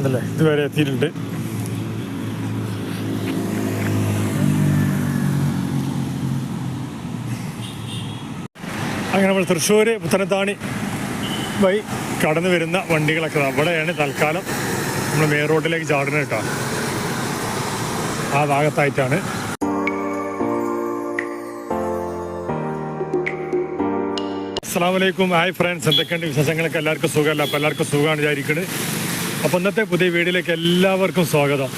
അതല്ലേ ഇതുവരെ എത്തിയിട്ടുണ്ട്. അങ്ങനെ നമ്മൾ തൃശ്ശൂർ പുത്തനത്താണി വഴി കടന്നു വരുന്ന വണ്ടികളൊക്കെ അവിടെയാണ് തൽക്കാലം. നമ്മൾ മെയിൻ റോഡിലേക്ക് ചാടുന്നത് കേട്ടോ. ആ ഭാഗത്തായിട്ടാണ്. അസ്സാം വലൈക്കും ഹായ് ഫ്രണ്ട്സ്. എന്തൊക്കെയുണ്ട് വിശേഷങ്ങളൊക്കെ? എല്ലാവർക്കും സുഖമല്ല? അപ്പോൾ എല്ലാവർക്കും സുഖമാണ് വിചാരിക്കുന്നത് അപ്പോൾ ഇന്നത്തെ പുതിയ വീഡിയോയിലേക്ക് എല്ലാവർക്കും സ്വാഗതം.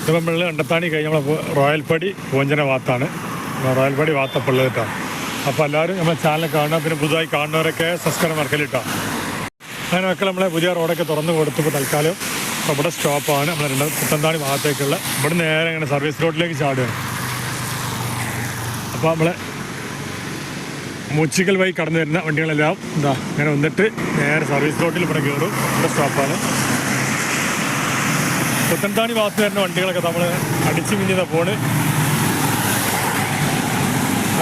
ഇപ്പം നമ്മൾ കണ്ടെത്താണി കഴിഞ്ഞ നമ്മൾ റോയൽപടി പൂഞ്ചന വാത്താണ്. റോയൽപടി വാത്തപ്പുള്ളത് കേട്ടോ അപ്പോൾ എല്ലാവരും നമ്മളെ ചാനൽ കാണുക പിന്നെ പുതുതായി കാണുന്നവരൊക്കെ സബ്സ്ക്രൈബ് മറക്കലിട്ടാണ് അങ്ങനെ മക്കൾ നമ്മളെ പുതിയ റോഡൊക്കെ തുറന്നു കൊടുത്തപ്പോൾ തൽക്കാലം നമ്മുടെ സ്റ്റോപ്പാണ് നമ്മൾ രണ്ട് പുത്തന്താണി ഭാഗത്തേക്കുള്ള ഇവിടെ നേരെ ഇങ്ങനെ സർവീസ് റോഡിലേക്ക് ചാടുകയാണ് അപ്പോൾ നമ്മളെ മുച്ചിക്കൽ വഴി കടന്നു വരുന്ന വണ്ടികളെല്ലാം എന്താ ഇങ്ങനെ വന്നിട്ട് നേരെ സർവീസ് റോഡിൽ ഇവിടെ കയറും. ഇവിടെ സ്റ്റോപ്പാണ് പുത്തൻതാണി ഭാഗത്ത് വരുന്ന വണ്ടികളൊക്കെ നമ്മൾ അടിച്ചു മിഞ്ഞത പോണ്.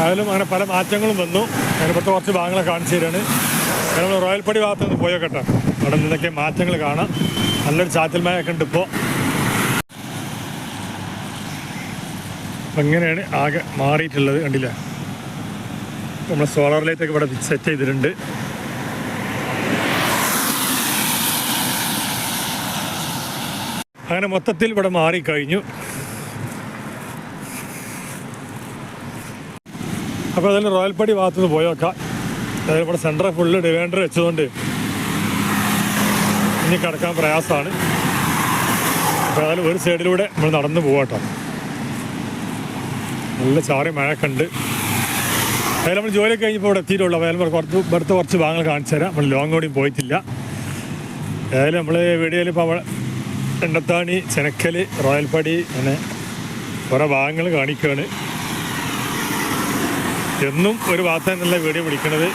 ആയാലും അങ്ങനെ പല മാറ്റങ്ങളും വന്നു. അതിനിപ്പുറത്ത് കുറച്ച് ഭാഗങ്ങളെ കാണിച്ചു തരാണ്. നമ്മൾ റോയൽപ്പടി ഭാഗത്ത് നിന്ന് പോയോക്കട്ടെ അവിടെ നിന്നൊക്കെ മാറ്റങ്ങൾ കാണാം. നല്ലൊരു ചാറ്റൽ മഴയൊക്കെ ഉണ്ട് ഇപ്പോൾ അപ്പം ഇങ്ങനെയാണ് ആകെ മാറിയിട്ടുള്ളത് കണ്ടില്ല? നമ്മൾ സോളാർ ലൈറ്റൊക്കെ ഇവിടെ സെറ്റ് ചെയ്തിട്ടുണ്ട്. അങ്ങനെ മൊത്തത്തിൽ ഇവിടെ മാറിക്കഴിഞ്ഞു അപ്പോൾ അതിൽ റോയൽപ്പടി ഭാഗത്ത് നിന്ന് പോയോക്കാം അതായത് ഇവിടെ സെന്റർ ഫുള്ള് ഡിവൈൻഡർ വെച്ചതുകൊണ്ട് ഇനി കിടക്കാൻ പ്രയാസമാണ്. അപ്പോൾ അതിൽ ഒരു സൈഡിലൂടെ നമ്മൾ നടന്നു പോവാട്ടോ നല്ല ചാറി മഴയൊക്കെ ഉണ്ട് നമ്മൾ ജോലി കഴിഞ്ഞപ്പോൾ ഇവിടെ എത്തിയിട്ടുള്ളൂ. അപ്പോൾ കുറച്ച് ഇവിടുത്തെ കുറച്ച് ഭാഗങ്ങൾ കാണിച്ചു തരാം. നമ്മൾ ലോങ് ഓടിയും പോയിട്ടില്ല. ഏതായാലും നമ്മൾ വീഡിയോയിൽ ഇപ്പോൾ എണ്ണത്താണി ചെനക്കൽ റോയൽപടി അങ്ങനെ കുറേ ഭാഗങ്ങൾ കാണിക്കുകയാണ്. എന്നും ഒരു ഭാഗത്ത് നിന്നല്ല വീഡിയോ പിടിക്കണത്.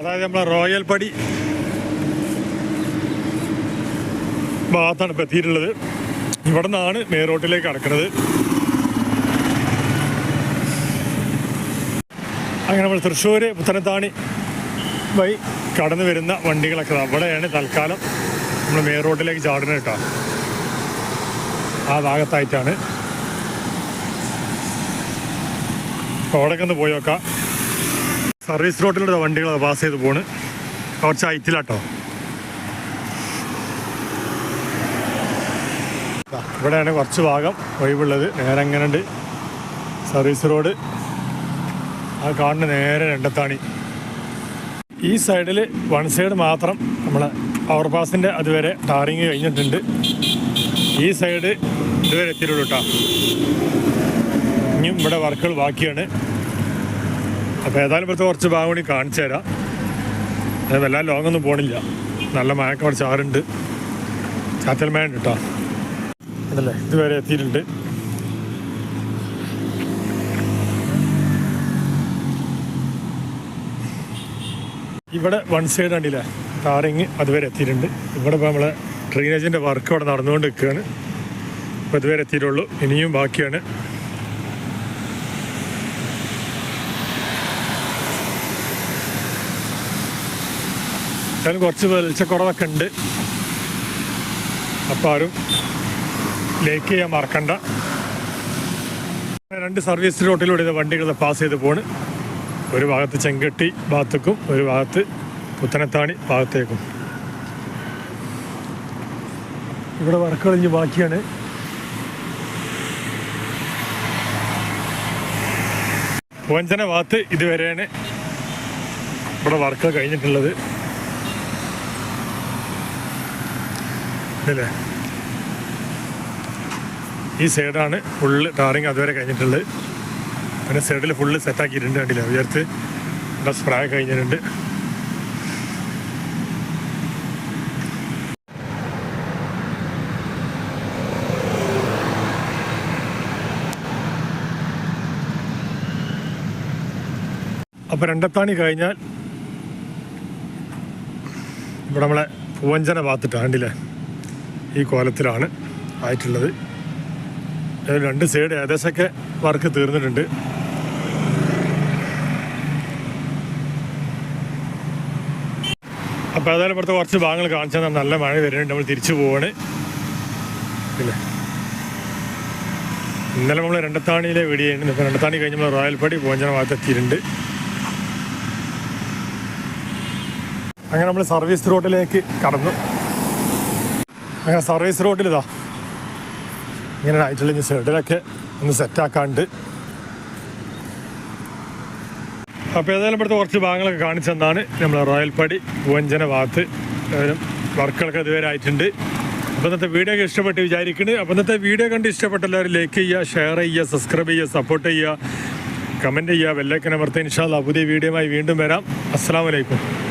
അതായത് നമ്മളെ റോയൽ പടി ഭാഗത്താണ് ഇപ്പോൾ എത്തിയിട്ടുള്ളത്. ഇവിടെ നിന്നാണ് മെയിൻ അടക്കുന്നത് അങ്ങനെ നമ്മൾ തൃശ്ശൂർ പുത്തനത്താണി വഴി കടന്നു വരുന്ന വണ്ടികളൊക്കെ അവിടെയാണ് തൽക്കാലം നമ്മൾ മെയിൻ റോഡിലേക്ക് ചാടുന്നത് കേട്ടോ. ആ ഭാഗത്തായിട്ടാണ്. അവിടെയൊക്കെ ഒന്ന് പോയി നോക്കാം. സർവീസ് റോഡിലൂടെ വണ്ടികളൊക്കെ പാസ് ചെയ്ത് പോണ്. കുറച്ച് ഹൈറ്റിലാട്ടോ. ഇവിടെയാണ് കുറച്ച് ഭാഗം ഒഴിവുള്ളത്. നേരെ അങ്ങനെ സർവീസ് റോഡ്. ആ കാണുന്ന നേരെ രണ്ടത്താണി. ഈ സൈഡിൽ വൺ സൈഡ് മാത്രം നമ്മളെ ഓവർപാസിന്റെ അതുവരെ ടാറിങ് കഴിഞ്ഞിട്ടുണ്ട്. ഈ സൈഡ് ഇതുവരെ എത്തിയിട്ടുള്ളൂ കേട്ടോ ഇനിയും ഇവിടെ വർക്കുകൾ ബാക്കിയാണ്. അപ്പോൾ ഏതായാലും ഇപ്പോഴത്തെ കുറച്ച് ഭാഗം കൂടി കാണിച്ചു തരാം. വല്ലാതെ ലോങ്ങൊന്നും പോകണില്ല നല്ല കുറച്ച് ചാറുണ്ട്. ചാത്തൽ മഴ ഉണ്ട് കേട്ടോ അതല്ലേ ഇതുവരെ എത്തിയിട്ടുണ്ട്. ഇവിടെ വൺ സൈഡ് കണ്ടില്ലേ? ടാറിങ് അതുവരെ എത്തിയിട്ടുണ്ട്. ഇവിടെ ഇപ്പോൾ നമ്മളെ ഡ്രെയിനേജിന്റെ വർക്ക് അവിടെ നടന്നുകൊണ്ട് നിൽക്കുകയാണ്. ഇപ്പോൾ ഇതുവരെ എത്തിയിട്ടുള്ളൂ. ഇനിയും ബാക്കിയാണ്. കുറച്ച് വെളിച്ചക്കുറവൊക്കെ ഉണ്ട്. അപ്പോൾ ആരും ലേക്ക് ചെയ്യാൻ മറക്കണ്ട. രണ്ട് സർവീസ് റോട്ടിലൂടെ വണ്ടികൾ പാസ് ചെയ്ത് പോണ്. ഒരു ഭാഗത്ത് ചെങ്കട്ടി ഭാഗത്തേക്കും ഒരു ഭാഗത്ത് പുത്തനത്താണി ഭാഗത്തേക്കും. ഇവിടെ വർക്കുകൾ ഇനി ബാക്കിയാണ്. വഞ്ചന ഭാഗത്ത് ഇതുവരെയാണ് ഇവിടെ വർക്ക് കഴിഞ്ഞിട്ടുള്ളത്. അല്ലേ ഈ സൈഡാണ് ഫുള്ള് ടാറിങ് അതുവരെ കഴിഞ്ഞിട്ടുള്ളത്. പിന്നെ സൈഡിൽ ഫുള്ള് സെറ്റാക്കിയിട്ടുണ്ട് കണ്ടില്ല? ഉയർത്ത് ഇവിടെ സ്പ്രേ കഴിഞ്ഞിട്ടുണ്ട്. അപ്പോൾ രണ്ടത്താണി കഴിഞ്ഞാൽ ഇവിടെ നമ്മളെ പൂവഞ്ചന ഭാഗത്തിട്ടാണ് കണ്ടില്ലേ? ഈ കോലത്തിലാണ് ആയിട്ടുള്ളത്. രണ്ട് സൈഡ് ഏകദേശമൊക്കെ വർക്ക് തീർന്നിട്ടുണ്ട്. അപ്പോൾ ഏതായാലും ഇവിടുത്തെ കുറച്ച് ഭാഗങ്ങൾ കാണിച്ചാൽ നല്ല മഴ വരുന്നുണ്ട്. നമ്മൾ തിരിച്ചു പോവാണ്. ഇല്ലേ ഇന്നലെ നമ്മൾ രണ്ടത്താണിയിലെ വീഡിയോയാണ് ഇപ്പോൾ രണ്ടത്താണി കഴിഞ്ഞ് നമ്മൾ റോയൽപടി പോഞ്ചന ഭാഗത്ത് എത്തിയിട്ടുണ്ട്. അങ്ങനെ നമ്മൾ സർവീസ് റോഡിലേക്ക് കടന്നു. അങ്ങനെ സർവീസ് റോഡിൽ ഇതാ ഇങ്ങനെ ആയിട്ടുള്ള ഇനി സൈഡിലൊക്കെ ഒന്ന് സെറ്റാക്കാണ്ട്. അപ്പോൾ ഏതായാലും ഇവിടുത്തെ കുറച്ച് ഭാഗങ്ങളൊക്കെ കാണിച്ചു തന്നാണ്. നമ്മൾ റോയൽപടി പൂവഞ്ചന ഭാഗത്ത് വർക്കുകളൊക്കെ ഇതുവരെ ആയിട്ടുണ്ട്. അപ്പോൾ ഇന്നത്തെ വീഡിയോ ഒക്കെ ഇഷ്ടപ്പെട്ട് വിചാരിക്കുന്നത് അപ്പോൾ ഇന്നത്തെ വീഡിയോ കണ്ട് ഇഷ്ടപ്പെട്ട എല്ലാവരും ലൈക്ക് ചെയ്യുക ഷെയർ ചെയ്യുക സബ്സ്ക്രൈബ് ചെയ്യുക സപ്പോർട്ട് ചെയ്യുക കമന്റ് ചെയ്യുക ബെല്ലൈക്കൻ അമർത്തി. ഇൻഷാല്ല പുതിയ വീഡിയോയുമായി വീണ്ടും വരാം. അസ്സാം വലൈക്കും